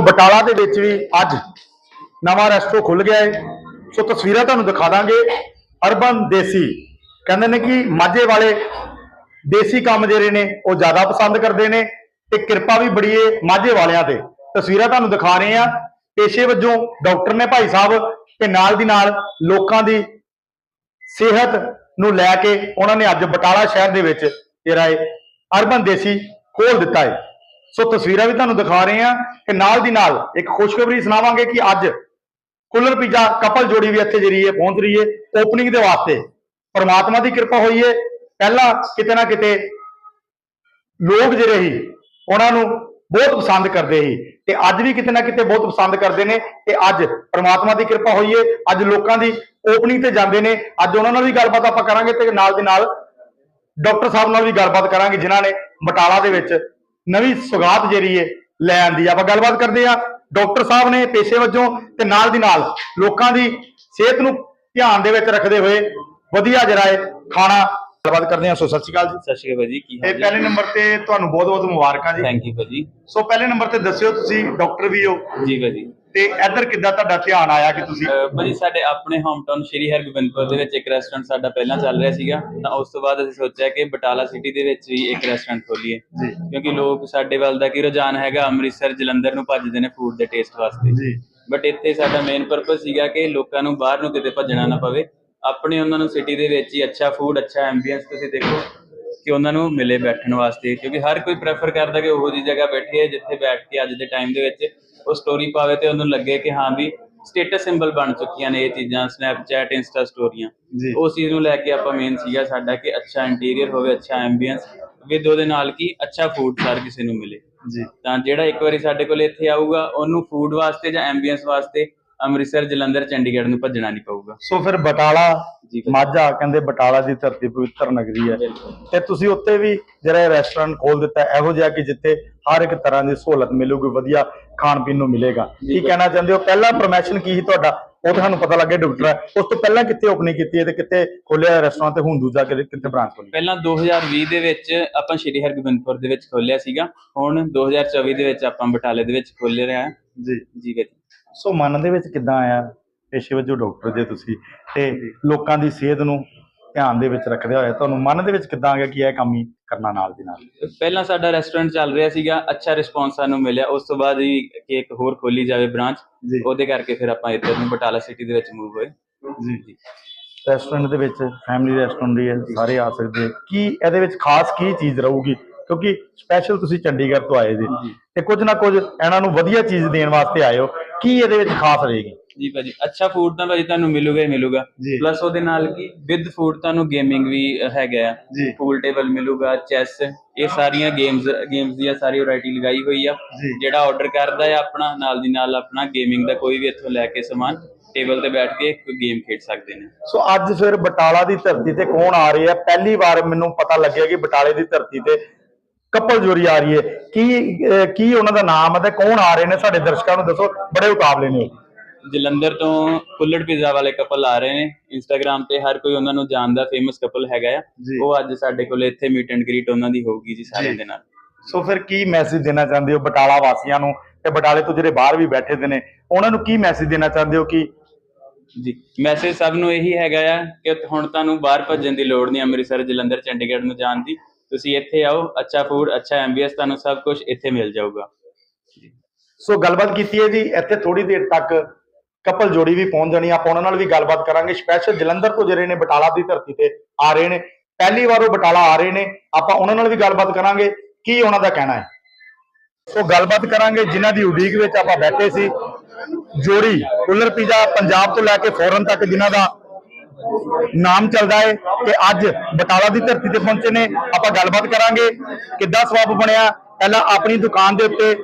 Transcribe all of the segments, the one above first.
ਬਟਾਲਾ ਦੇ ਵਿੱਚ ਵੀ ਅੱਜ ਨਵਾਂ ਰੈਸਟੋ ਖੁੱਲ ਗਿਆ ਹੈ ਸੋ ਤਸਵੀਰਾਂ ਤੁਹਾਨੂੰ ਦਿਖਾ ਦਾਂਗੇ। ਅਰਬਨ ਦੇਸੀ। ਕਹਿੰਦੇ ਨੇ ਕਿ ਮਾਝੇ ਵਾਲੇ ਦੇਸੀ ਕੰਮ ਜਿਹੜੇ ਨੇ, ਉਹ ਜ਼ਿਆਦਾ ਪਸੰਦ ਕਰਦੇ ਨੇ ਤੇ ਕਿਰਪਾ ਵੀ ਬੜੀ ਏ ਮਾਝੇ ਵਾਲਿਆਂ ਤੇ। ਤਸਵੀਰਾਂ ਤੁਹਾਨੂੰ ਦਿਖਾ ਰਹੇ ਆ ਪੇਸ਼ੇ ਵਜੋਂ ਡਾਕਟਰ ਨੇ ਭਾਈ ਸਾਹਿਬ ਤੇ ਨਾਲ ਦੀ ਨਾਲ ਲੋਕਾਂ ਦੀ ਸਿਹਤ ਨੂੰ ਲੈ ਕੇ ਉਹਨਾਂ ਨੇ ਅੱਜ ਬਟਾਲਾ ਸ਼ਹਿਰ ਦੇ ਵਿੱਚ ਜਿਹੜਾ ਹੈ ਅਰਬਨ ਦੇਸੀ ਖੋਲ ਦਿੱਤਾ ਹੈ ਸੋ ਤਸਵੀਰਾਂ ਵੀ ਤੁਹਾਨੂੰ ਦਿਖਾ ਰਹੇ ਹਾਂ ਕਿ ਨਾਲ ਦੀ ਨਾਲ ਇੱਕ ਖੁਸ਼ਖਬਰੀ ਸੁਣਾਵਾਂਗੇ ਕਿ ਅੱਜ ਕੁੱਲਰ ਪੀਜ਼ਾ ਕਪਲ ਜੋੜੀ ਵੀ ਇੱਥੇ ਜਿਹੜੀ ਹੈ ਪਹੁੰਚ ਰਹੀ ਹੈ ਓਪਨਿੰਗ ਦੇ ਵਾਸਤੇ। ਪਰਮਾਤਮਾ ਦੀ ਕਿਰਪਾ ਹੋਈ ਹੈ। ਪਹਿਲਾਂ ਕਿਤੇ ਨਾ ਕਿਤੇ ਲੋਕ ਜਿਹੜੇ ਸੀ, ਉਹਨਾਂ ਨੂੰ ਬਹੁਤ ਪਸੰਦ ਕਰਦੇ ਸੀ ਤੇ ਅੱਜ ਵੀ ਕਿਤੇ ਨਾ ਕਿਤੇ ਬਹੁਤ ਪਸੰਦ ਕਰਦੇ ਨੇ ਤੇ ਅੱਜ ਪ੍ਰਮਾਤਮਾ ਦੀ ਕਿਰਪਾ ਹੋਈ ਏ ਅੱਜ ਲੋਕਾਂ ਦੀ ਓਪਨਿੰਗ ਤੇ ਜਾਂਦੇ ਨੇ। ਅੱਜ ਉਹਨਾਂ ਨਾਲ ਵੀ ਗੱਲਬਾਤ ਆਪਾਂ ਕਰਾਂਗੇ ਤੇ ਨਾਲ ਦੀ ਨਾਲ ਡਾਕਟਰ ਸਾਹਿਬ ਨਾਲ ਵੀ ਗੱਲਬਾਤ ਕਰਾਂਗੇ ਜਿਨ੍ਹਾਂ ਨੇ ਬਟਾਲਾ ਦੇ ਵਿੱਚ ਨਵੀਂ ਸੁਗਾਤ ਜਿਹੜੀ ਏ ਲੈ ਆਂਦੀ ਆ। ਆਪਾਂ ਗੱਲਬਾਤ ਕਰਦੇ ਆ ਡਾਕਟਰ ਸਾਹਿਬ ਨੇ ਪੇਸ਼ੇ ਵਜੋਂ ਤੇ ਨਾਲ ਦੀ ਨਾਲ ਲੋਕਾਂ ਦੀ ਸਿਹਤ ਨੂੰ ਧਿਆਨ ਦੇ ਵਿੱਚ ਰੱਖਦੇ ਹੋਏ ਵਧੀਆ ਜਿਹੜਾ ਏ ਖਾਣਾ ਗੱਲਬਾਤ ਕਰਦੇ ਆ। ਸੋ ਸਤਿ ਸ਼੍ਰੀ ਅਕਾਲ ਜੀ। ਸਤਿ ਸ਼੍ਰੀ ਅਕਾਲ ਭਾਜੀ ਕੀ ਤੇ ਹਾਲ ਪਹਿਲੇ ਨੰਬਰ ਤੇ ਤੁਹਾਨੂੰ ਬਹੁਤ ਬਹੁਤ ਮੁਬਾਰਕਾਂ ਜੀ। ਥੈਂਕ ਯੂ ਭਾਜੀ। ਸੋ ਪਹਿਲੇ ਨੰਬਰ ਤੇ ਦੱਸਿਓ ਤੁਸੀਂ ਡਾਕਟਰ ਵੀ ਹੋ। ਜੀ ਭਾਜੀ। ਤੇ ਇੱਧਰ ਕਿੱਦਾਂ ਤੁਹਾਡਾ ਧਿਆਨ ਆਇਆ ਕਿ ਤੁਸੀਂ? ਭਾਜੀ ਸਾਡੇ ਆਪਣੇ ਹੋਮ ਟਾਊਨ ਸ਼੍ਰੀ ਹਰਗੋਬਿੰਦਪੁਰ ਦੇ ਵਿੱਚ ਇੱਕ ਰੈਸਟੋਰੈਂਟ ਸਾਡਾ ਪਹਿਲਾਂ ਚੱਲ ਰਿਹਾ ਸੀਗਾ। ਤਾਂ ਉਸ ਤੋਂ ਬਾਅਦ ਅਸੀਂ ਸੋਚਿਆ ਕਿ ਬਟਾਲਾ ਸਿਟੀ ਦੇ ਵਿੱਚ ਵੀ ਇੱਕ ਰੈਸਟੋਰੈਂਟ ਖੋਲੀਏ। ਕਿਉਂਕਿ ਲੋਕ ਸਾਡੇ ਵੱਲ ਦਾ ਕੀ ਰੁਝਾਨ ਹੈਗਾ ਅੰਮ੍ਰਿਤਸਰ ਜਲੰਧਰ ਨੂੰ ਭੱਜਦੇ ਨੇ ਫੂਡ ਦੇ ਟੇਸਟ ਵਾਸਤੇ। ਜੀ। ਬਟ ਇੱਥੇ ਸਾਡਾ ਮੇਨ ਪਰਪਸ ਸੀਗਾ ਕਿ ਲੋਕਾਂ ਨੂੰ ਬਾਹਰ ਨੂੰ ਕਿਤੇ ਭੱਜਣਾ ਨਾ ਪਵੇ। ਆਪਣੇ ਉਹਨਾਂ ਨੂੰ ਸਿਟੀ ਦੇ ਵਿੱਚ ਹੀ ਅੱਛਾ ਫੂਡ ਅੱਛਾ ਐਂਬੀਐਂਸ ਤੁਸੀਂ ਦੇਖੋ। ਕਿ ਉਹਨਾਂ ਨੂੰ ਮਿਲੇ ਬੈਠਣ ਵਾਸਤੇ ਕਿਉਂਕਿ ਹਰ ਕੋਈ ਪ੍ਰੈਫਰ ਕਰਦਾ ਕਿ ਉਹੋ ਜਿਹੀ ਜਗ੍ਹਾ ਬੈਠੇ ਜਿੱਥੇ ਬੈਠ ਕੇ ਅੱਜ ਦੇ ਟਾਈਮ ਦੇ ਵਿੱਚ ਉਹ ਸਟੋਰੀ ਪਾਵੇ ਤੇ ਉਹਨੂੰ ਲੱਗੇ ਕਿ ਹਾਂ ਵੀ ਸਟੇਟਸ ਸਿੰਬਲ ਬਣ ਚੁੱਕੀਆਂ ਨੇ ਇਹ ਚੀਜ਼ਾਂ ਸਨੈਪਚੈਟ ਇੰਸਟਾ ਸਟੋਰੀਆਂ ਜੀ। ਉਸ ਚੀਜ਼ ਨੂੰ ਲੈ ਕੇ ਆਪਾਂ ਮੇਨ ਸੀਗਾ ਸਾਡਾ ਕਿ ਅੱਛਾ ਇੰਟੀਰੀਅਰ ਹੋਵੇ ਅੱਛਾ ਐਂਬੀਐਂਸ ਵਿਦ ਉਹਦੇ ਨਾਲ ਕੀ ਅੱਛਾ ਫੂਡ ਸਾਰ ਕਿਸੇ ਨੂੰ ਮਿਲੇ। ਜੀ। ਤਾਂ ਜਿਹੜਾ ਇੱਕ ਵਾਰੀ ਸਾਡੇ ਕੋਲ ਇੱਥੇ ਆਊਗਾ ਉਹਨੂੰ ਫੂਡ ਵਾਸਤੇ ਜਾਂ ਐਂਬੀਐਂਸ ਵਾਸਤੇ ਅੰਮ੍ਰਿਤਸਰ ਜਲੰਧਰ ਚੰਡੀਗੜ੍ਹ ਨੂੰ ਭੱਜਣਾ ਨਹੀਂ ਪਊਗਾ। ਸੋ ਫਿਰ ਬਟਾਲਾ ਜੀ। ਮਾਝਾ ਕਹਿੰਦੇ ਬਟਾਲਾ ਦੀ ਧਰਤੀ ਪਵਿੱਤਰ ਨਗਰੀ ਹੈ। ਬਿਲਕੁਲ ਤੇ ਤੁਸੀਂ ਉੱਤੇ ਵੀ ਜਿਹੜਾ ਰੈਸਟੋਰੈਂਟ ਖੋਲ ਦਿੱਤਾ ਹੈ, ਇਹੋ ਜਿਹਾ ਕਿ ਜਿੱਥੇ ਹਰ ਇੱਕ ਤਰ੍ਹਾਂ ਦੀ ਸਹੂਲਤ ਮਿਲੂਗੀ ਵਧੀਆ ਖਾਣ ਪੀਣ ਨੂੰ ਮਿਲੇਗਾ। ਜੀ। ਕੀ। ਕਹਿਣਾ ਚਾਹੁੰਦੇ ਹੋ? ਪਹਿਲਾ ਪ੍ਰੋਮੋਸ਼ਨ ਕੀ ਸੀ ਤੁਹਾਡਾ? ਉਹ ਤੁਹਾਨੂੰ ਪਤਾ ਲੱਗਿਆ ਡਾਕਟਰ ਹੈ। ਉਸ ਤੋਂ ਪਹਿਲਾਂ ਕਿੱਥੇ ਓਪਨਿੰਗ ਕੀਤੀ ਹੈ ਤੇ ਕਿੱਥੇ ਖੋਲਿਆ ਰੈਸਟੋਰੈਂਟ ਤੇ ਹੁਣ ਦੂਜਾ ਕਿਤੇ ਕਿੱਥੇ ਬ੍ਰਾਂਚ ਖੋਲੀ ਪਹਿਲਾਂ 2020 ਦੇ ਵਿੱਚ ਆਪਾਂ ਸ਼੍ਰੀ ਹਰਗੋਬਿੰਦਪੁਰ ਦੇ ਵਿੱਚ ਖੋਲਿਆ ਸੀਗਾ। ਹੁਣ 2024 ਦੇ ਵਿੱਚ ਆਪਾਂ ਬਟਾਲੇ ਦੇ ਵਿੱਚ ਖੋਲ ਰਿਹਾ ਹਾਂ। ਜੀ। ਜੀ ਭਾਜੀ ਸੋ ਮਨ ਦੇ ਵਿੱਚ ਕਿੱਦਾਂ ਆਇਆ ਪੇਸ਼ੇ ਵਜੋਂ ਡਾਕਟਰ ਜੇ ਤੁਸੀਂ ਤੇ ਲੋਕਾਂ ਦੀ ਸਿਹਤ ਨੂੰ ਧਿਆਨ ਦੇ ਵਿੱਚ ਰੱਖਦੇ ਹੋਏ ਤੁਹਾਨੂੰ ਮਨ ਦੇ ਵਿੱਚ ਕਿੱਦਾਂ ਆ ਗਿਆ ਕਿ ਇਹ ਕੰਮ ਹੀ ਕਰਨਾ ਨਾਲ ਦੀ ਨਾਲ? ਪਹਿਲਾਂ ਸਾਡਾ ਰੈਸਟੋਰੈਂਟ ਚੱਲ ਰਿਹਾ ਸੀਗਾ ਅੱਛਾ ਰਿਸਪੌਂਸ ਸਾਨੂੰ ਮਿਲਿਆ। ਉਸ ਤੋਂ ਬਾਅਦ ਵੀ ਕਿ ਇੱਕ ਹੋਰ ਖੋਲੀ ਜਾਵੇ ਬ੍ਰਾਂਚ। ਉਹਦੇ ਕਰਕੇ ਫਿਰ ਆਪਾਂ ਇੱਧਰ ਨੂੰ ਬਟਾਲਾ ਸਿਟੀ ਦੇ ਵਿੱਚ ਮੂਵ ਹੋਏ। ਜੀ। ਜੀ ਰੈਸਟੋਰੈਂਟ ਦੇ ਵਿੱਚ ਫੈਮਿਲੀ ਰੈਸਟੋਰੈਂਟ ਹੀ ਹੈ ਸਾਰੇ ਆ ਸਕਦੇ। ਕੀ ਇਹਦੇ ਵਿੱਚ ਖਾਸ ਕੀ ਚੀਜ਼ ਰਹੂਗੀ? ਕਿਉਂਕਿ ਸਪੈਸ਼ਲ ਤੁਸੀਂ ਚੰਡੀਗੜ੍ਹ ਤੋਂ ਆਏ ਜੀ। ਤੇ ਕੁਝ ਨਾ ਕੁਝ ਇਹਨਾਂ ਨੂੰ ਵਧੀਆ ਚੀਜ਼ ਦੇਣ ਵਾਸਤੇ ਆਏ ਹੋ ਕੀ ਇਹਦੇ ਵਿੱਚ ਖਾਸ ਰਹੇਗੀ ਜੀ ਭਾਜੀ ਅੱਛਾ ਫੂਡ ਤਾਂ ਭਾਜੀ ਤੁਹਾਨੂੰ ਮਿਲੂਗਾ ਹੀ ਮਿਲੂਗਾ। ਪਲੱਸ ਉਹਦੇ ਨਾਲ ਕੀ ਵਿਦ ਫੂਡ ਤੁਹਾਨੂੰ ਗੇਮਿੰਗ ਵੀ ਹੈਗਾ ਆ। ਪੂਲ ਟੇਬਲ ਮਿਲੂਗਾ ਚੈਸ ਇਹ ਸਾਰੀਆਂ ਗੇਮਸ ਗੇਮਸ ਦੀਆਂ ਸਾਰੀ ਵੈਰਾਈਟੀ ਲਗਾਈ ਹੋਈ ਆ। ਜਿਹੜਾ ਆਰਡਰ ਕਰਦਾ ਹੈ ਆਪਣਾ ਨਾਲ ਦੀ ਨਾਲ ਆਪਣਾ ਗੇਮਿੰਗ ਦਾ ਕੋਈ ਵੀ ਇੱਥੋਂ ਲੈ ਕੇ ਸਮਾਨ ਟੇਬਲ ਤੇ ਬੈਠ ਕੇ ਕੋਈ ਗੇਮ ਖੇਡ ਸਕਦੇ ਨੇ ਸੋ ਅੱਜ ਫਿਰ ਬਟਾਲਾ ਦੀ ਧਰਤੀ ਤੇ ਕੌਣ ਆ ਰਹੀ ਪਹਿਲੀ ਵਾਰ ਮੈਨੂੰ ਪਤਾ ਲੱਗਿਆ ਕਿ ਬਟਾਲੇ ਦੀ ਧਰਤੀ ਤੇ ਕਪਲ ਜੋਰੀ ਆ ਰਹੀ ਹੈ। ਕੀ ਅਹ ਕੀ ਉਹਨਾਂ ਦਾ ਨਾਮ ਹੈ ਤੇ ਕੌਣ ਆ ਰਹੇ ਨੇ? ਸਾਡੇ ਦਰਸ਼ਕਾਂ ਨੂੰ ਦੱਸੋ ਬੜੇ ਉਤਾਵਲੇ ਨੇ ਉਹ। ਜਲੰਧਰ ਤੋਂ ਕੁੱਲੜ ਪੀਜ਼ਾ ਵਾਲੇ ਕਪਲ ਆ ਰਹੇ ਨੇ। ਇੰਸਟਾਗ੍ਰam ਤੇ ਹਰ ਕੋਈ ਉਹਨਾਂ ਨੂੰ ਜਾਣਦਾ ਫੇਮਸ ਕਪਲ ਹੈਗਾ ਆ। ਜੀ। ਉਹ ਅੱਜ ਸਾਡੇ ਕੋਲ ਇੱਥੇ ਮੀਟ ਐਂਡ ਗ੍ਰੀਟ ਉਹਨਾਂ ਦੀ ਹੋਊਗੀ ਜੀ ਸਾਰਿਆਂ ਜੀ। ਦੇ ਨਾਲ। ਸੋ ਫਿਰ ਕੀ ਮੈਸੇਜ ਦੇਣਾ ਚਾਹੁੰਦੇ ਹੋ ਬਟਾਲਾ ਵਾਸੀਆਂ ਨੂੰ? ਤੇ ਬਟਾਲੇ ਤੋਂ ਜਿਹੜੇ ਬਾਹਰ ਵੀ ਬੈਠੇ ਦੇ ਨੇ ਉਹਨਾਂ ਨੂੰ ਕੀ ਮੈਸੇਜ ਦੇਣਾ ਚਾਹੁੰਦੇ ਹੋ ਕਿ ਜੀ ਮੈਸੇਜ ਸਭ ਨੂੰ ਇਹੀ ਹੈਗਾ ਆ ਕਿ ਹੁਣ ਤੁਹਾਨੂੰ ਬਾਹਰ ਭੱਜਣ ਦੀ ਲੋੜ ਨਹੀਂ ਅੰਮ੍ਰਿਤਸਰ ਜਲੰਧਰ ਚੰਡੀਗੜ੍ਹ ਨੂੰ ਜਾਣ ਦੀ। ਤੁਸੀਂ ਇੱਥੇ ਆਓ, ਅੱਛਾ ਫੂਡ ਅੱਛਾ ਐਂਬੀਐਂਸ ਤੁਹਾਨੂੰ ਸਭ ਕੁਝ ਇੱਥੇ ਮਿਲ ਜਾਊਗਾ। ਸੋ ਗੱਲਬਾਤ ਕੀਤੀ ਹੈ ਜੀ, ਇੱਥੇ ਥੋੜੀ ਦੇਰ ਤੱਕ ਕਪਲ ਜੋੜੀ ਵੀ ਪਹੁੰਚ ਜਾਣੀ ਆਪਾਂ ਉਹਨਾਂ ਨਾਲ ਵੀ ਗੱਲਬਾਤ ਕਰਾਂਗੇ। ਸਪੈਸ਼ਲ ਜਲੰਧਰ ਤੋਂ ਜਿਹੜੇ ਨੇ ਬਟਾਲਾ ਦੀ ਧਰਤੀ ਤੇ ਆ ਰਹੇ ਨੇ, ਪਹਿਲੀ ਵਾਰ ਉਹ ਬਟਾਲਾ ਆ ਰਹੇ ਨੇ, ਆਪਾਂ ਉਹਨਾਂ ਨਾਲ ਵੀ ਗੱਲਬਾਤ ਕਰਾਂਗੇ, ਕੀ ਉਹਨਾਂ ਦਾ ਕਹਿਣਾ ਹੈ। ਸੋ ਗੱਲਬਾਤ ਕਰਾਂਗੇ ਜਿਨ੍ਹਾਂ ਦੀ ਉਡੀਕ ਵਿੱਚ ਆਪਾਂ ਬੈਠੇ ਸੀ। ਜੋੜੀ, ਕੁਲਰ ਪੀਜ਼ਾ ਪੰਜਾਬ ਤੋਂ ਲੈ ਕੇ ਫੋਰਨ ਤੱਕ ਜਿਨ੍ਹਾਂ ਦਾ ਨਾਮ ਚੱਲਦਾ ਹੈ ਕਿ ਅੱਜ ਬਟਾਲਾ ਦੀ ਧਰਤੀ ਤੇ ਪਹੁੰਚੇ ਨੇ। ਆਪਾਂ ਗੱਲਬਾਤ ਕਰਾਂਗੇ ਕਿੱਦਾਂ ਸਵਾਬ ਬਣਿਆ। ਪਹਿਲਾਂ ਆਪਣੀ ਦੁਕਾਨ ਦੇ ਉੱਤੇ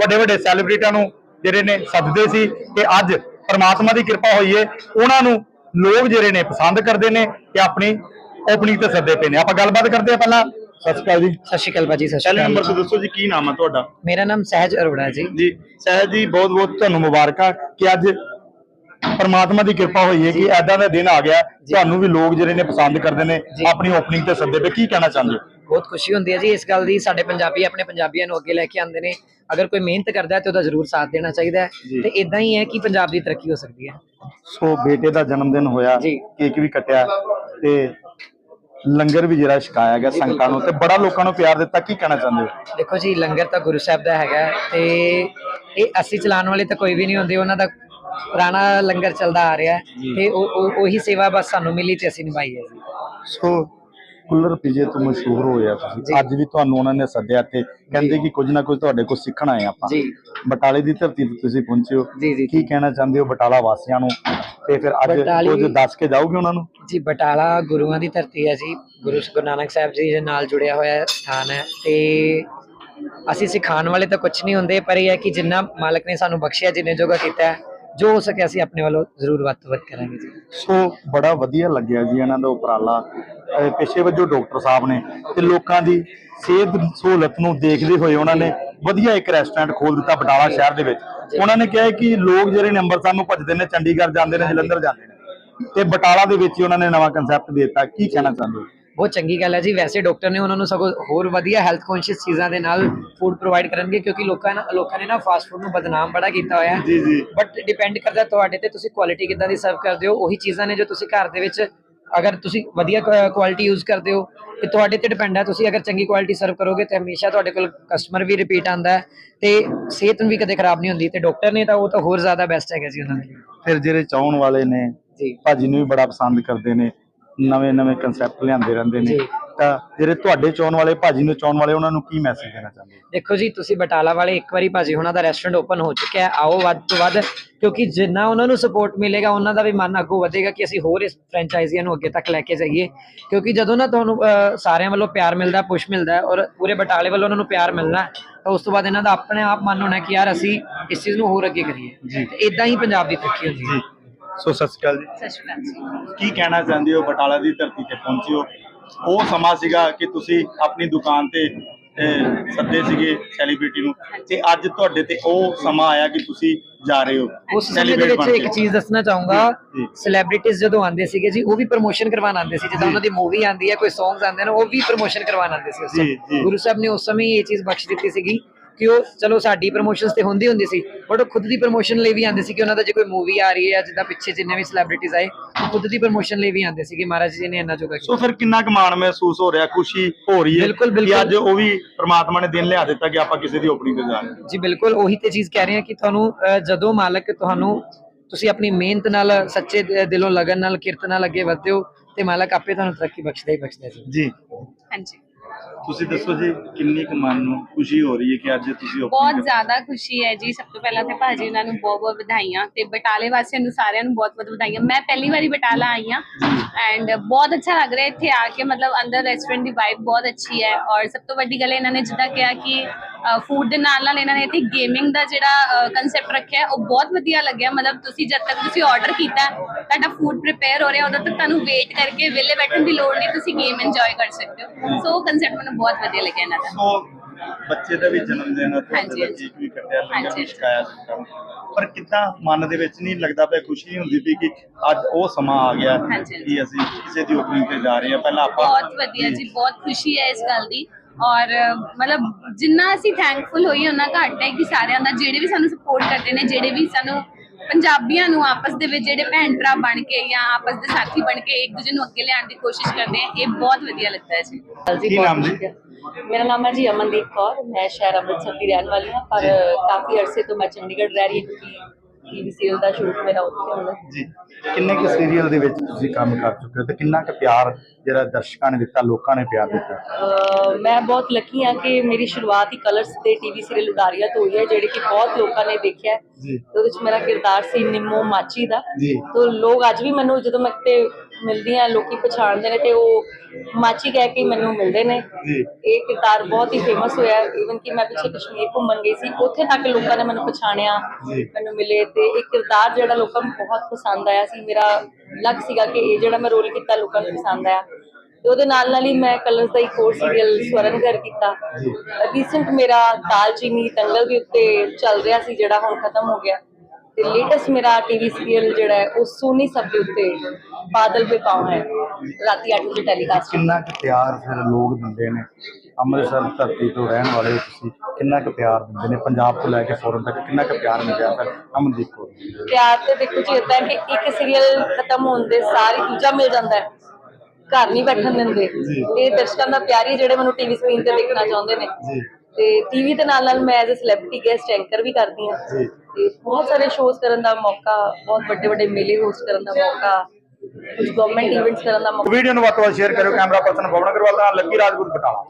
ਵੱਡੇ ਵੱਡੇ ਸੈਲੀਬ੍ਰਿਟੀਆਂ ਨੂੰ ਜਿਹੜੇ ਨੇ ਸੱਦਦੇ ਸੀ ਕਿ ਅੱਜ ਪਰਮਾਤਮਾ ਦੀ ਕਿਰਪਾ ਹੋਈ ਹੈ ਉਹਨਾਂ ਨੂੰ ਲੋਕ ਜਿਹੜੇ ਨੇ ਪਸੰਦ ਕਰਦੇ ਨੇ ਕਿ ਆਪਣੀ ਓਪਨਿੰਗ ਤੇ ਸੱਦੇ ਪਏ ਨੇ। ਆਪਾਂ ਗੱਲਬਾਤ ਕਰਦੇ ਆ ਪਹਿਲਾਂ। ਸਤਿ ਸ਼੍ਰੀ ਅਕਾਲ ਜੀ। ਸਤਿ ਸ਼੍ਰੀ ਅਕਾਲ ਭਾਜੀ ਸਤਿ ਸ਼੍ਰੀ ਪਹਿਲੇ ਨੰਬਰ ਅਕਾਲ ਤੇ ਦੱਸੋ ਜੀ ਕੀ ਨਾਮ ਹੈ ਤੁਹਾਡਾ? ਮੇਰਾ ਨਾਮ ਸਹਿਜ ਅਰੋੜਾ ਜੀ। ਜੀ ਸਹਿਜ ਜੀ ਬਹੁਤ ਬਹੁਤ ਤੁਹਾਨੂੰ ਮੁਬਾਰਕਾਂ ਕਿ ਅੱਜ ਪਰਮਾਤਮਾ ਦੀ ਕਿਰਪਾ ਹੋਈ ਹੈ ਕਿ ਐਦਾਂ ਦਾ ਦਿਨ ਆ ਗਿਆ। ਤੁਹਾਨੂੰ ਵੀ ਲੋਕ ਜਿਹੜੇ ਨੇ ਪਸੰਦ ਕਰਦੇ ਨੇ ਆਪਣੀ ਓਪਨਿੰਗ ਤੇ ਸੱਦੇ ਪਏ। ਕੀ ਕਹਿਣਾ ਚਾਹੁੰਦੇ ਹੋ? ਬਹੁਤ ਖੁਸ਼ੀ ਹੁੰਦੀ ਹੈ ਜੀ ਇਸ ਗੱਲ ਦੀ। ਸਾਡੇ ਪੰਜਾਬੀ ਆਪਣੇ ਪੰਜਾਬੀਆਂ ਨੂੰ ਅੱਗੇ ਲੈ ਕੇ ਆਉਂਦੇ ਨੇ। ਅਗਰ ਕੋਈ ਮਿਹਨਤ ਕਰਦਾ ਹੈ ਤੇ ਉਹਦਾ ਜ਼ਰੂਰ ਸਾਥ ਦੇਣਾ ਚਾਹੀਦਾ ਹੈ। ਤੇ ਇਦਾਂ ਹੀ ਹੈ ਕਿ ਪੰਜਾਬ ਦੀ ਤਰੱਕੀ ਹੋ ਸਕਦੀ ਹੈ। ਸੋ ਬੇਟੇ ਦਾ ਜਨਮ ਦਿਨ ਹੋਇਆ। ਕੇਕ ਵੀ ਕੱਟਿਆ ਤੇ ਲੰਗਰ ਵੀ ਜਿਹੜਾ ਛਕਾਇਆ ਗਿਆ ਸੰਗਤਾਂ ਨੂੰ ਤੇ ਬੜਾ ਲੋਕਾਂ ਨੂੰ ਪਿਆਰ ਦਿੱਤਾ। ਕੀ ਕਹਿਣਾ ਚਾਹੁੰਦੇ ਹੋ? ਦੇਖੋ ਜੀ ਲੰਗਰ ਤਾਂ ਗੁਰੂ ਸਾਹਿਬ ਦਾ ਹੈਗਾ ਤੇ ਇਹ ਅਸੀਂ ਚਲਾਉਣ ਵਾਲੇ ਤਾਂ ਕੋਈ ਵੀ ਨਹੀਂ ਹੁੰਦੇ। ਉਹਨਾਂ ਦਾ ਪੁਰਾਣਾ ਲੰਗਰ ਚੱਲਦਾ ਆ ਰਿਹਾ ਹੈ ਤੇ ਉਹ ਉਹ- ਉਹੀ ਸੇਵਾ ਬਸ ਸਾਨੂੰ ਮਿਲੀ ਤੇ ਅਸੀਂ ਨਿਭਾਈ ਹੈ ਜੀ। ਸੋ ਕੁੱਲਰ ਪੀਜੇ ਤੋਂ ਮਸ਼ਹੂਰ ਹੋਇਆ ਤੁਸੀਂ। ਅੱਜ ਵੀ ਤੁਹਾਨੂੰ ਉਹਨਾਂ ਨੇ ਸੱਦਿਆ ਤੇ ਕਹਿੰਦੇ ਕਿ ਕੁਝ ਨਾ ਕੁਝ ਤੁਹਾਡੇ ਕੋਲ ਸਿੱਖਣਾ ਹੈ ਆਪਾਂ। ਜੀ। ਬਟਾਲੇ ਦੀ ਧਰਤੀ ਤੇ ਤੁਸੀਂ ਪਹੁੰਚੇ ਹੋ। ਜੀ ਜੀ। ਕੀ ਕਹਿਣਾ ਚਾਹੁੰਦੇ ਹੋ ਬਟਾਲਾ ਵਾਸੀਆਂ ਨੂੰ? ਤੇ ਫਿਰ ਅੱਜ ਕੁਝ ਦੱਸ ਕੇ ਜਾਓਗੇ ਉਹਨਾਂ ਨੂੰ? ਜੀ ਬਟਾਲਾ ਗੁਰੂਆਂ ਦੀ ਧਰਤੀ ਹੈ ਜੀ। ਗੁਰੂ ਗੁਰੂ ਨਾਨਕ ਸਾਹਿਬ ਜੀ ਦੇ ਨਾਲ ਜੁੜਿਆ ਹੋਇਆ ਸਥਾਨ ਹੈ। ਤੇ ਅਸੀਂ ਸਿਖਾਉਣ ਵਾਲੇ ਤਾਂ ਕੁਝ ਨਹੀਂ ਹੁੰਦੇ ਪਰ ਇਹ ਹੈ ਕਿ ਜਿੰਨਾ ਮਾਲਕ ਨੇ ਸਾਨੂੰ ਬਖਸ਼ਿਆ ਜਿੰਨੇ ਜੋਗਾ ਕੀਤਾ ਹੈ ਜੋ ਹੋ ਸਕੇ ਅਸੀਂ ਆਪਣੇ ਵੱਲੋਂ ਜ਼ਰੂਰ ਵੱਧ ਤੋਂ ਵੱਧ ਕਰਾਂਗੇ ਜੀ। ਸੋ ਬੜਾ ਵਧੀਆ ਲੱਗਿਆ ਜੀ ਇਹਨਾਂ ਦਾ ਉਪਰਾਲਾ। ਅਹ ਪੇਸ਼ੇ ਵਜੋਂ ਡਾਕਟਰ ਸਾਹਿਬ ਨੇ ਤੇ ਲੋਕਾਂ ਦੀ ਸਿਹਤ ਸਹੂਲਤ ਨੂੰ ਦੇਖਦੇ ਹੋਏ ਉਹਨਾਂ ਨੇ ਵਧੀਆ ਇੱਕ ਰੈਸਟੋਰੈਂਟ ਖੋਲ ਦਿੱਤਾ ਬਟਾਲਾ ਸ਼ਹਿਰ ਦੇ ਵਿੱਚ। ਉਹਨਾਂ ਨੇ ਕਿਹਾ ਕਿ ਲੋਕ ਜਿਹੜੇ ਨੇ ਅੰਮ੍ਰਿਤਸਰ ਨੂੰ ਭੱਜਦੇ ਨੇ, ਚੰਡੀਗੜ੍ਹ ਜਾਂਦੇ ਨੇ, ਜਲੰਧਰ ਜਾਂਦੇ ਨੇ। ਤੇ ਬਟਾਲਾ ਦੇ ਵਿੱਚ ਹੀ ਉਹਨਾਂ ਨੇ ਨਵਾਂ ਕਨਸੈਪਟ ਦਿੱਤਾ। ਕੀ ਕਹਿਣਾ ਚਾਹੁੰਦੇ ਹੋ? ਬਹੁਤ ਚੰਗੀ ਗੱਲ ਹੈ ਜੀ। ਵੈਸੇ ਡਾਕਟਰ ਨੇ ਉਹਨਾਂ ਨੂੰ ਸਗੋਂ ਹੋਰ ਵਧੀਆ ਹੈਲਥ ਕੌਨਸ਼ੀਅਸ ਚੀਜ਼ਾਂ ਦੇ ਨਾਲ ਫੂਡ ਪ੍ਰੋਵਾਈਡ ਕਰਨਗੇ ਕਿਉਂਕਿ ਲੋਕਾਂ ਨੇ ਲੋਕਾਂ ਨੇ ਨਾ ਫਾਸਟ ਫੂਡ ਨੂੰ ਬਦਨਾਮ ਬੜਾ ਕੀਤਾ ਹੋਇਆ ਹੈ। ਜੀ ਜੀ। ਬਟ ਡਿਪੈਂਡ ਕਰਦਾ ਤੁਹਾਡੇ ਤੇ ਤੁਸੀਂ ਕੁਆਲਿਟੀ ਕਿੱਦਾਂ ਦੀ ਸਰਵ ਕਰਦੇ ਹੋ। ਉਹੀ ਚੀਜ਼ਾਂ ਨੇ ਜੋ ਤੁਸੀਂ ਘਰ ਦੇ ਵਿੱਚ ਅਗਰ ਤੁਸੀਂ ਵਧੀਆ ਕੁਆਲਿਟੀ ਯੂਜ਼ ਕਰਦੇ ਹੋ ਤੇ ਤੁਹਾਡੇ ਤੇ ਡਿਪੈਂਡ ਹੈ। ਤੁਸੀਂ ਅਗਰ ਚੰਗੀ ਕੁਆਲਿਟੀ ਸਰਵ ਕਰੋਗੇ ਤੇ ਹਮੇਸ਼ਾ ਤੁਹਾਡੇ ਕੋਲ ਕਸਟਮਰ ਵੀ ਰਿਪੀਟ ਆਂਦਾ ਹੈ ਤੇ ਸਿਹਤ ਵੀ ਕਦੇ ਖਰਾਬ ਨਹੀਂ ਹੁੰਦੀ। ਤੇ ਡਾਕਟਰ ਨੇ ਤਾਂ ਉਹ ਤਾਂ ਹੋਰ ਜ਼ਿਆਦਾ ਬੈਸਟ ਹੈਗਾ ਜੀ ਉਹਨਾਂ ਦੇ। ਫਿਰ ਜਿਹੜੇ ਚਾਹਣ ਵਾਲੇ ਨੇ ਜੀ। ਭਾਜੀ ਨੂੰ ਵੀ ਬੜਾ ਪਸੰਦ ਕਰਦੇ ਨੇ। ਨਵੇਂ ਨਵੇਂ ਕਨਸੈਪਟ ਲਿਆਂਦੇ ਰਹਿੰਦੇ ਨੇ। ਤਾਂ ਜਿਹੜੇ ਤੁਹਾਡੇ ਚਾਹਣ ਵਾਲੇ ਭਾਜੀ ਨੂੰ ਚਾਹਣ ਵਾਲੇ ਉਹਨਾਂ ਨੂੰ ਕੀ ਮੈਸੇਜ ਦੇਣਾ ਚਾਹੁੰਦੇ ਦੇਖੋ ਜੀ ਤੁਸੀਂ ਬਟਾਲਾ ਵਾਲੇ ਇੱਕ ਵਾਰੀ ਭਾਜੀ ਉਹਨਾਂ ਦਾ ਰੈਸਟੋਰੈਂਟ ਓਪਨ ਹੋ ਚੁੱਕਿਆ ਹੈ। ਆਓ ਵੱਧ ਤੋਂ ਵੱਧ ਕਿਉਂਕਿ ਜਿੰਨਾ ਉਹਨਾਂ ਨੂੰ ਸਪੋਰਟ ਮਿਲੇਗਾ ਉਹਨਾਂ ਦਾ ਵੀ ਮਨ ਅੱਗੋਂ ਵਧੇਗਾ ਕਿ ਅਸੀਂ ਹੋਰ ਇਸ ਫਰੈਂਚਾਈਜ਼ੀਆਂ ਨੂੰ ਅੱਗੇ ਤੱਕ ਲੈ ਕੇ ਜਾਈਏ। ਕਿਉਂਕਿ ਜਦੋਂ ਨਾ ਤੁਹਾਨੂੰ ਸਾਰਿਆਂ ਵੱਲੋਂ ਪਿਆਰ ਮਿਲਦਾ ਪੁਸ਼ ਮਿਲਦਾ ਹੈ ਔਰ ਪੂਰੇ ਬਟਾਲੇ ਵੱਲੋਂ ਉਹਨਾਂ ਨੂੰ ਪਿਆਰ ਮਿਲਣਾ ਹੈ, ਤਾਂ ਉਸ ਤੋਂ ਬਾਅਦ ਇਹਨਾਂ ਦਾ ਆਪਣੇ ਆਪ ਮਨ ਹੋਣਾ ਕਿ ਯਾਰ ਅਸੀਂ ਇਸ ਚੀਜ਼ ਨੂੰ ਹੋਰ ਅੱਗੇ ਕਰੀਏ। ਜੀ। ਇਦਾਂ ਹੀ ਪੰਜਾਬ ਦੀ ਤਰੱਕੀ ਹੁੰਦੀ ਹੈ। ਸੋ ਸਤਿ ਸ਼੍ਰੀ ਅਕਾਲ ਜੀ। ਸਤਿ ਸ਼੍ਰੀ ਅਕਾਲ ਜੀ। ਕੀ ਕਹਿਣਾ ਚਾਹੁੰਦੇ ਹੋ ਬਟਾਲਾ ਦੀ ਧਰਤੀ ਤੇ ਪਹੁੰਚੇ ਹੋ? ਉਹ ਸਮਾਂ ਸੀਗਾ ਕਿ ਤੁਸੀਂ ਆਪਣੀ ਦੁਕਾਨ ਤੇ ਸੱਦੇ ਸੀਗੇ ਸੈਲੀਬ੍ਰਿਟੀ ਨੂੰ। ਤੇ ਅੱਜ ਤੁਹਾਡੇ ਤੇ ਉਹ ਸਮਾਂ ਆਇਆ ਕਿ ਤੁਸੀਂ ਜਾ ਰਹੇ ਹੋ। ਉਸ ਸਮੇਂ ਦੇ ਵਿੱਚ ਇੱਕ। ਚੀਜ਼ ਦੱਸਣਾ ਚਾਹੂੰਗਾ। ਸੈਲੀਬ੍ਰਿਟੀਜ਼ ਜਦੋਂ ਆਉਂਦੇ ਸੀਗੇ ਜੀ ਉਹ ਵੀ ਪ੍ਰੋਮੋਸ਼ਨ ਕਰਵਾਉਣ ਆਉਂਦੇ ਸੀ। ਜਿੱਦਾਂ। ਉਹਨਾਂ ਦੀ ਮੂਵੀ ਆਉਂਦੀ ਹੈ ਕੋਈ ਸੌਂਗਸ ਆਉਂਦੇ ਨੇ ਉਹ ਵੀ ਪ੍ਰੋਮੋਸ਼ਨ ਕਰਵਾਉਣ ਆਉਂਦੇ ਸੀ ਉਸ। ਗੁਰੂ ਸਾਹਿਬ ਨੇ ਉਸ ਸਮੇਂ ਇਹ ਚੀਜ਼ ਬਖਸ਼ ਦਿੱਤੀ ਸੀਗੀ। ਕਿ ਉਹ ਚਲੋ ਸਾਡੀ ਪ੍ਰੋਮੋਸ਼ਨਸ ਤੇ ਹੁੰਦੀ ਹੁੰਦੀ ਸੀ ਬਟ ਉਹ ਖੁਦ ਦੀ ਪ੍ਰੋਮੋਸ਼ਨ ਲਈ ਵੀ ਆਉਂਦੇ ਸੀ ਕਿ ਉਹਨਾਂ ਦਾ ਜੇ ਕੋਈ ਮੂਵੀ ਆ ਰਹੀ ਹੈ ਜਾਂ ਜਿੱਦਾਂ ਪਿੱਛੇ ਜਿੰਨੇ ਵੀ ਸੈਲੀਬ੍ਰਿਟੀਜ਼ ਆਏ ਉਹ ਖੁਦ ਦੀ ਪ੍ਰੋਮੋਸ਼ਨ ਲਈ ਵੀ ਆਉਂਦੇ ਸੀ ਕਿ ਮਹਾਰਾਜ ਜੀ ਨੇ ਇੰਨਾ ਜੋਗਾ ਸੋ ਕੀਤਾ ਫਿਰ ਕਿੰਨਾ ਕੁ ਮਾਣ ਮਹਿਸੂਸ ਹੋ ਰਿਹਾ ਖੁਸ਼ੀ ਹੋ ਰਹੀ ਹੈ ਬਿਲਕੁਲ, ਕਿ ਬਿਲਕੁਲ। ਅੱਜ ਉਹ ਵੀ ਪ੍ਰਮਾਤਮਾ ਨੇ ਦਿਨ ਲਿਆ ਦਿੱਤਾ ਕਿ ਆਪਾਂ ਕਿਸੇ ਦੀ ਓਪਨਿੰਗ ਤੇ ਜਾ ਰਹੇ ਹਾਂ ਜੀ ਬਿਲਕੁਲ ਉਹੀ ਤੇ ਚੀਜ਼ ਕਹਿ ਰਹੇ ਹਾਂ ਕਿ ਤੁਹਾਨੂੰ ਜਦੋਂ ਮਾਲਕ ਤੁਹਾਨੂੰ ਤੁਸੀਂ ਆਪਣੀ ਮਿਹਨਤ ਨਾਲ ਸੱਚੇ ਦਿਲੋਂ ਲਗਨ ਨਾਲ ਕਿਰਤ ਨਾਲ ਅੱਗੇ ਵਧਦੇ ਹੋ ਤੇ ਮਾਲਕ ਆਪੇ ਤੁਹਾਨੂੰ ਤਰੱਕੀ ਬਖਸ਼ਦਾ ਹੀ ਬਖਸ਼ਦਾ ਜੀ। ਜੀ। ਹਾਂਜੀ। ਤੁਸੀਂ ਦੱਸੋ ਜੀ ਕਿੰਨੀ ਕੁ ਮਨ ਨੂੰ ਖੁਸ਼ੀ ਹੋ ਰਹੀ ਹੈ ਕਿ ਅੱਜ ਤੁਸੀਂ ਬਹੁਤ ਜ਼ਿਆਦਾ ਖੁਸ਼ੀ ਹੈ ਜੀ। ਸਭ ਤੋਂ ਪਹਿਲਾਂ ਤੇ ਭਾਜੀ ਉਹਨਾਂ ਨੂੰ ਬਹੁਤ ਬਹੁਤ ਵਧਾਈਆਂ ਤੇ ਬਟਾਲੇ ਵਾਸੀਆਂ ਨੂੰ ਸਾਰਿਆਂ ਨੂੰ ਬਹੁਤ ਬਹੁਤ ਵਧਾਈਆਂ। ਮੈਂ ਪਹਿਲੀ ਵਾਰੀ ਬਟਾਲਾ ਆਈ ਹਾਂ ਐਂਡ ਬਹੁਤ ਅੱਛਾ ਲੱਗ ਰਿਹਾ ਇੱਥੇ ਆ ਕੇ। ਮਤਲਬ ਅੰਦਰ ਰੈਸਟੋਰੈਂਟ ਦੀ ਵਾਈਬ ਬਹੁਤ ਅੱਛੀ ਹੈ ਔਰ ਸਭ ਤੋਂ ਵੱਡੀ ਗੱਲ ਇਹਨਾਂ ਨੇ ਜਿੱਦਾਂ ਕਿਹਾ ਕਿ ਫੂਡ ਦੇ ਨਾਲ ਨਾਲ ਇਹਨਾਂ ਨੇ ਇੱਥੇ ਗੇਮਿੰਗ ਦਾ ਜਿਹੜਾ ਕਨਸੈਪਟ ਰੱਖਿਆ ਉਹ ਬਹੁਤ ਵਧੀਆ ਲੱਗਿਆ। ਮਤਲਬ ਤੁਸੀਂ ਜਦ ਤੱਕ ਤੁਸੀਂ ਆਰਡਰ ਕੀਤਾ ਤੁਹਾਡਾ ਫੂਡ ਪ੍ਰਿਪੇਅਰ ਹੋ ਰਿਹਾ ਉਦੋਂ ਤੱਕ ਤੁਹਾਨੂੰ ਵੇਟ ਕਰਕੇ ਵਿਲੇ ਬੈਠਣ ਦੀ ਲੋੜ ਨਹੀਂ ਤੁਸੀਂ ਗੇਮ ਇੰਜੋਏ ਕਰ ਸਕਦੇ ਹੋ। ਸੋ ਕਨਸੈਪਟ ਮੈਨੂੰ ਬਹੁਤ ਵਧੀਆ ਲੱਗਿਆ ਇਹਨਾਂ ਦਾ ਸੋ ਬੱਚੇ ਦਾ ਵੀ ਜਨਮ ਦਿਨ ਹੈ ਤੁਹਾਡੇ ਦਾ ਹਾਂਜੀ। ਕੇਕ ਵੀ ਕੱਟਿਆ ਲੰਗਰ ਵੀ ਹਾਂਜੀ। ਛਕਾਇਆ। ਪਰ ਕਿੱਦਾਂ ਮਨ ਦੇ ਵਿੱਚ ਨਹੀਂ ਲੱਗਦਾ ਪਿਆ ਖੁਸ਼ੀ ਹੁੰਦੀ ਵੀ ਕਿ ਅੱਜ ਉਹ ਸਮਾਂ ਆ ਗਿਆ ਹਾਂਜੀ। ਕਿ ਅਸੀਂ ਕਿਸੇ ਦੀ ਓਪਨਿੰਗ ਤੇ ਜਾ ਰਹੇ ਹਾਂ ਪਹਿਲਾਂ ਆਪਾਂ ਬਹੁਤ ਵਧੀਆ ਜੀ ਬਹੁਤ ਖੁਸ਼ੀ ਹੈ ਇਸ ਗੱਲ ਦੀ ਔਰ ਮਤਲਬ ਜਿੰਨਾ ਅਸੀਂ ਥੈਂਕਫੁਲ ਹੋਈ ਉਹਨਾਂ ਘੱਟ ਹੈ ਕਿ ਸਾਰਿਆਂ ਦਾ ਜਿਹੜੇ ਵੀ ਸਾਨੂੰ ਸਪੋਰਟ ਕਰਦੇ ਨੇ ਜਿਹੜੇ ਵੀ ਸਾਨੂੰ ਪੰਜਾਬੀਆਂ ਨੂੰ ਆਪਸ ਦੇ ਵਿੱਚ ਜਿਹੜੇ ਭੈਣ ਭਰਾ ਬਣ ਕੇ ਜਾਂ ਆਪਸ ਦੇ ਸਾਥੀ ਬਣ ਕੇ ਇੱਕ ਦੂਜੇ ਨੂੰ ਅੱਗੇ ਲਿਆਉਣ ਦੀ ਕੋਸ਼ਿਸ਼ ਕਰਦੇ ਆ ਇਹ ਬਹੁਤ ਵਧੀਆ ਲੱਗਦਾ ਹੈ ਜੀ। ਕੀ ਨਾਮ ਜੀ? ਮੇਰਾ ਨਾਮ ਹੈ ਜੀ ਅਮਨਦੀਪ ਕੌਰ ਮੈਂ ਸ਼ਹਿਰ ਅੰਮ੍ਰਿਤਸਰ ਦੀ ਰਹਿਣ ਵਾਲੀ ਹਾਂ ਪਰ ਕਾਫੀ ਅਰਸੇ ਤੋਂ ਮੈਂ ਚੰਡੀਗੜ੍ਹ ਰਹਿ ਰਹੀ ਹਾਂ ਕਿਉਂਕਿ ਟੀਵੀ ਸੀਰੀਅਲ ਦਾ ਸ਼ੂਟ ਮੇਰਾ ਉੱਥੇ ਹੁੰਦਾ ਜੀ। ਕਿੰਨੇ ਕੁ ਸੀਰੀਅਲ ਦੇ ਵਿੱਚ ਤੁਸੀਂ ਕੰਮ ਕਰ ਚੁੱਕੇ ਹੋ ਤੇ ਕਿੰਨਾ ਕੁ ਪਿਆਰ ਜਿਹੜਾ ਦਰਸ਼ਕਾਂ ਨੇ ਦਿੱਤਾ ਲੋਕਾਂ ਨੇ ਪਿਆਰ ਦਿੱਤਾ? ਅਹ ਮੈਂ ਬਹੁਤ ਲੱਕੀ ਹਾਂ ਕਿ ਮੇਰੀ ਸ਼ੁਰੂਆਤ ਹੀ ਕਲਰਸ ਦੇ ਟੀਵੀ ਸੀਰੀਅਲ ਉਡਾਰੀਆ ਤੋਂ ਹੋਈ ਹੈ ਜਿਹੜੇ ਕਿ ਬਹੁਤ ਲੋਕਾਂ ਨੇ ਦੇਖਿਆ ਹੈ। ਜੀ। ਤੇ ਉਹਦੇ ਵਿੱਚ ਮੇਰਾ ਕਿਰਦਾਰ ਸੀ ਨਿੰਮੋ ਮਾਚੀ ਦਾ। ਜੀ। ਤੋ ਲੋਕ ਅੱਜ ਵੀ ਮੈਨੂੰ ਜਦੋਂ ਮੈਂ ਕਿਤੇ ਮਿਲਦੀ ਹਾਂ ਲੋਕੀ ਪਛਾਣਦੇ ਨੇ ਤੇ ਉਹ ਮਾਚੀ ਕਹਿ ਕੇ ਮੈਨੂੰ ਮਿਲਦੇ ਨੇ। ਜੀ। ਇਹ ਕਿਰਦਾਰ ਬਹੁਤ ਹੀ ਫੇਮਸ ਹੋਇਆ। ਇਵਨ ਕਿ ਮੈਂ ਪਿੱਛੇ ਕਸ਼ਮੀਰ ਘੁੰਮਣ ਗਈ ਸੀ ਉੱਥੇ ਤੱਕ ਲੋਕਾਂ ਨੇ ਮੈਨੂੰ ਪਛਾਣਿਆ। ਮੈਨੂੰ ਮਿਲੇ ਤੇ ਇਹ ਕਿਰਦਾਰ ਜਿਹੜਾ ਲੋਕਾਂ ਨੂੰ ਬਹੁਤ ਪਸੰਦ ਆਇਆ ਸੀ ਮੇਰਾ ਲੱਕ ਸੀਗਾ ਕਿ ਇਹ ਜਿਹੜਾ ਮੈਂ ਰੋਲ ਕੀਤਾ ਲੋਕਾਂ ਨੂੰ ਪਸੰਦ ਆਇਆ। ਤੇ ਉਹਦੇ ਨਾਲ ਨਾਲ ਹੀ ਮੈਂ ਕਲਰਸ ਦਾ ਇੱਕ ਹੋਰ ਸੀਰੀਅਲ ਸਵਰਨਗਰ ਕੀਤਾ। ਜੀ। ਰੀਸੈਂਟ ਮੇਰਾ ਦਾਲਚੀਨੀ ਦੰਗਲ ਦੇ ਉੱਤੇ ਚੱਲ ਰਿਹਾ ਸੀ ਜਿਹੜਾ ਹੁਣ ਖਤਮ ਹੋ ਗਿਆ। ਤੇ ਲੇਟੈਸਟ ਮੇਰਾ ਟੀਵੀ ਸੀਰੀਅਲ ਜਿਹੜਾ ਹੈ ਉਹ ਸੋਨੀ ਸਬ ਦੇ ਉੱਤੇ ਬਾਦਲ ਪੇ ਪਾਉ ਹੈ। ਰਾਤੀ 8 ਵਜੇ ਟੈਲੀਕਾਸਟ ਕਿੰਨਾ ਕੁ ਪਿਆਰ ਫਿਰ ਲੋਕ ਦਿੰਦੇ ਨੇ? ਅੰਮ੍ਰਿਤਸਰ ਧਰਤੀ ਤੋਂ ਰਹਿਣ ਵਾਲੇ ਤੁਸੀਂ ਕਿੰਨਾ ਕੁ ਪਿਆਰ ਦਿੰਦੇ ਨੇ? ਪੰਜਾਬ ਤੋਂ ਲੈ ਕੇ ਫੋਰਨ ਤੱਕ ਕਿੰਨਾ ਕੁ ਪਿਆਰ ਮਿਲਿਆ ਫਿਰ ਅਮਨਦੀਪ ਕੋਲ ਪਿਆਰ ਤੇ ਦੇਖੋ ਜੀ ਹੈ ਕਿ ਇੱਕ ਸੀਰੀਅਲ ਖਤਮ ਹੋਣ ਦੇ ਸਾਰ ਹੀ ਦੂਜਾ ਮਿਲ ਜਾਂਦਾ ਹੈ। ਘਰ ਨਹੀਂ ਬੈਠਣ ਦਿੰਦੇ। ਇਹ ਦਰਸ਼ਕਾਂ ਦਾ ਪਿਆਰ ਹੀ ਜਿਹੜੇ ਮੈਨੂੰ ਟੀਵੀ ਸਕਰੀਨ ਤੇ ਦੇਖਣਾ ਚਾਹੁੰਦੇ ਨੇ। ਜੀ। ਤੇ ਟੀਵੀ ਦੇ ਨਾਲ ਨਾਲ ਮੈਂ as a celebrity guest anchor ਵੀ ਕਰਦੀ ਹਾਂ। ਤੇ ਬਹੁਤ ਸਾਰੇ ਸ਼ੋਜ਼ ਕਰਨ ਦਾ ਮੌਕਾ ਬਹੁਤ ਵੱਡੇ ਵੱਡੇ ਮੇਲੇ ਹੋਸਟ ਕਰਨ ਦਾ ਮੌਕਾ ਕੁਝ ਗਵਰਨਮੈਂਟ ਇਵੈਂਟਸ ਕਰਨ ਦਾ ਮੌਕਾ। ਵੀਡੀਓ ਨੂੰ ਵੱਧ ਤੋਂ ਵੱਧ ਸ਼ੇਅਰ ਕਰਿਓ ਕੈਮਰਾ ਪਰਸਨ ਪਵਨ ਅਗਰਵਾਲ ਦਾ ਲੱਕੀ ਰਾਜਗੁਰੂ ਬਟਾਲਾ।